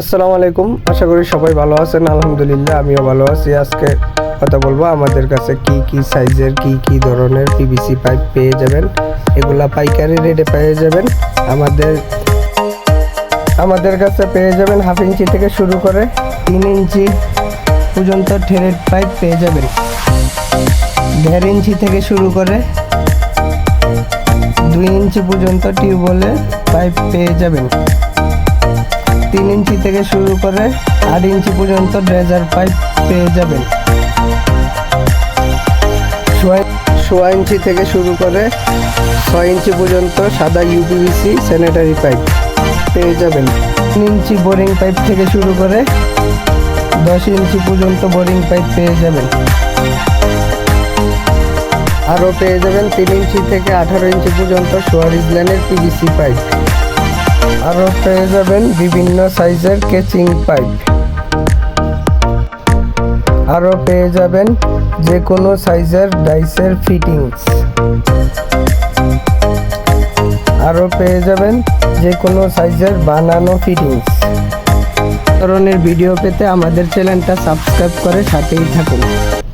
আসসালামু আলাইকুম। আশা করি সবাই ভালো আছেন। আলহামদুলিল্লাহ, আমিও ভালো আছি। আজকে কথা বলব আমাদের কাছে কি কি সাইজের, কি কি ধরনের পিভিসি পাইপ পেয়ে যাবেন। এগুলা পাইকারি রেটে পেয়ে যাবেন। আমাদের আমাদের কাছে পেয়ে যাবেন হাফ ইঞ্চি থেকে শুরু করে তিন ইঞ্চি পর্যন্ত থ্রেড পাইপ পেয়ে যাবেন। দেড় ইঞ্চি থেকে শুরু করে দুই ইঞ্চি পর্যন্ত টিউবওয়েলের পাইপ পেয়ে যাবেন। তিন ইঞ্চি থেকে শুরু করে আট ইঞ্চি পর্যন্ত ড্রেজার পাইপ পেয়ে যাবেন। সোয়া ইঞ্চি থেকে শুরু করে ছয় ইঞ্চি পর্যন্ত সাদা ইউপিভিসি স্যানিটারি পাইপ পেয়ে যাবেন। তিন ইঞ্চি বোরিং পাইপ থেকে শুরু করে দশ ইঞ্চি পর্যন্ত বোরিং পাইপ পেয়ে যাবেন। আরও পেয়ে যাবেন তিন ইঞ্চি থেকে আঠারো ইঞ্চি পর্যন্ত সোয়ারিজ লাইনের পিভিসি পাইপ। আরও পেয়ে যাবেন বিভিন্ন সাইজের কেচিং পাইপ। আরও পেয়ে যাবেন যে কোনো সাইজের ডাইসের ফিটিংস। আরও পেয়ে যাবেন যে কোনো সাইজের বানানো ফিটিংস। ধরনের ভিডিও পেতে আমাদের চ্যানেলটা সাবস্ক্রাইব করে সাথেই থাকুন।